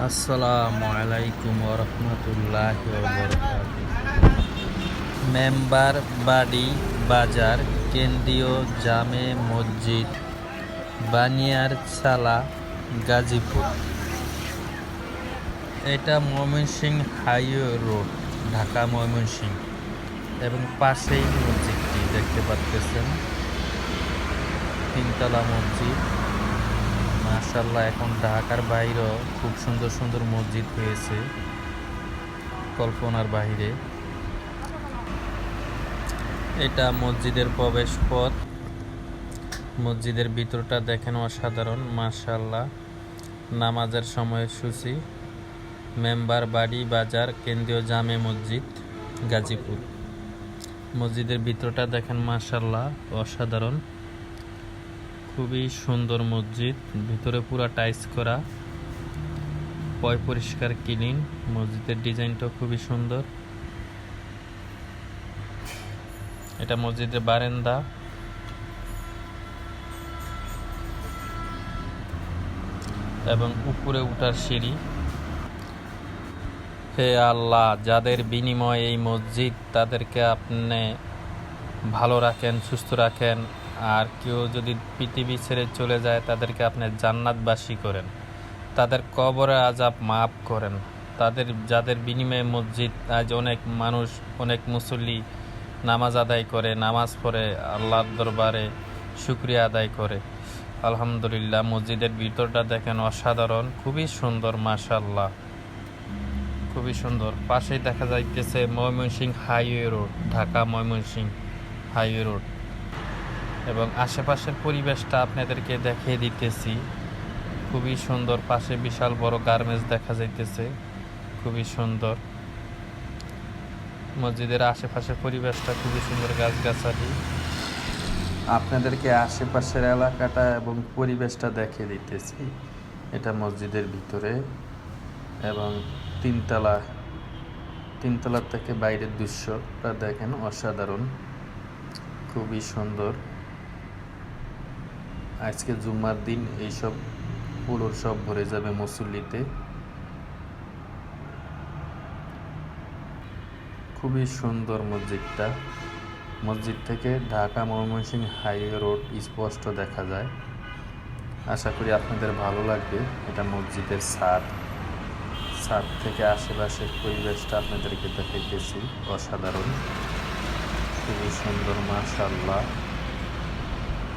আসসালামু আলাইকুম রহমতুল্লাহ মেম্বার বাড়ি বাজার কেন্দ্রীয় জামে মসজিদ, বানিয়ার ছালা গাজীপুর। এটা ময়মনসিংহ হাইওয়ে রোড, ঢাকা ময়মনসিংহ এবং পাশেই মসজিদটি দেখতে পাচ্ছেন তিনতলা মসজিদ। মাশাল্লাহ এখন ঢাকার বাইরেও খুব সুন্দর সুন্দর মসজিদ হয়েছে কল্পনার বাইরে এটা মসজিদের প্রবেশ পথ মসজিদের ভিতরটা দেখেন অসাধারণ মাশাল্লাহ নামাজের সময়সূচি মেম্বার বাড়ি, বাজার, কেন্দ্রীয় জামে মসজিদ, গাজীপুর। মসজিদের ভিতরটা দেখেন মাশাল্লাহ অসাধারণ। খুবই সুন্দর মসজিদ। ভিতরে পুরা টাইস করা। পয় পরিষ্কার ক্লিন। মসজিদের ডিজাইনটা খুবই সুন্দর। এটা মসজিদের বারান্দা। এবং উপরে উঠার সিঁড়ি। হে আল্লাহ, যাদের বিনিময়ে এই মসজিদ তাদেরকে আপনি ভালো রাখেন, সুস্থ রাখেন। আর কেউ যদি পৃথিবী ছেড়ে চলে যায়, তাদেরকে আপনি জান্নাতবাসী করেন। তাদের কবরে আজাব মাফ করেন। তাদের, যাদের বিনিময়ে মসজিদ, আজ অনেক মানুষ, অনেক মুসল্লি নামাজ আদায় করে, নামাজ পড়ে, আল্লাহর দরবারে শুক্রিয়া আদায় করে। আলহামদুলিল্লাহ, মসজিদের ভিতরটা দেখেন অসাধারণ, খুবই সুন্দর মাশাল্লাহ খুবই সুন্দর। পাশেই দেখা যাইতেছে Mymensingh highway road, Dhaka Mymensingh highway road. এবং আশেপাশের পরিবেশটা আপনাদেরকে দেখিয়ে দিতেছি। খুবই সুন্দর, পাশে বিশাল বড় গার্মেন্টস দেখা যাইতেছে। খুবই সুন্দর। মসজিদের আশেপাশের পরিবেশটা খুবই সুন্দর, গাছগাছালি। আপনাদেরকে আশেপাশের এলাকাটা এবং পরিবেশটা দেখিয়ে দিতেছি। এটা মসজিদের ভিতরে এবং তিনতলা তিনতলা থেকে বাইরের দৃশ্যটা দেখেন অসাধারণ। খুবই সুন্দর। আজকে জুম্মার দিন এইসব পুরোর সব ভরে যাবে মুসল্লিতে। খুবই সুন্দর মসজিদটা। মসজিদ থেকে ঢাকা ময়মনসিংহ হাইওয়ে রোড স্পষ্ট দেখা যায়। আশা করি আপনাদের ভালো লাগবে এটা মসজিদের ছাদ। ছাদ থেকে আশেপাশের পরিবেশটা আপনাদেরকে দেখাইতেছি অসাধারণ। খুবই সুন্দর মাশাল্লাহ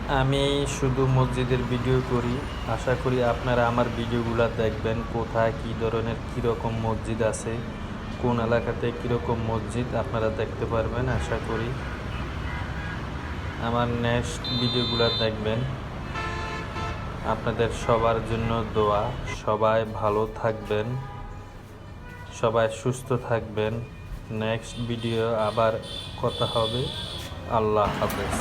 আমি শুধু মসজিদের ভিডিও করি। আশা করি আপনারা আমার ভিডিওগুলো দেখবেন, কোথায় কী ধরনের কীরকম মসজিদ আছে, কোন এলাকাতে কীরকম মসজিদ আপনারা দেখতে পারবেন, আশা করি আমার নেক্সট ভিডিওগুলো দেখবেন। আপনাদের সবার জন্য দোয়া, সবাই ভালো থাকবেন, সবাই সুস্থ থাকবেন। নেক্সট ভিডিও আবার কথা হবে। আল্লাহ হাফেজ।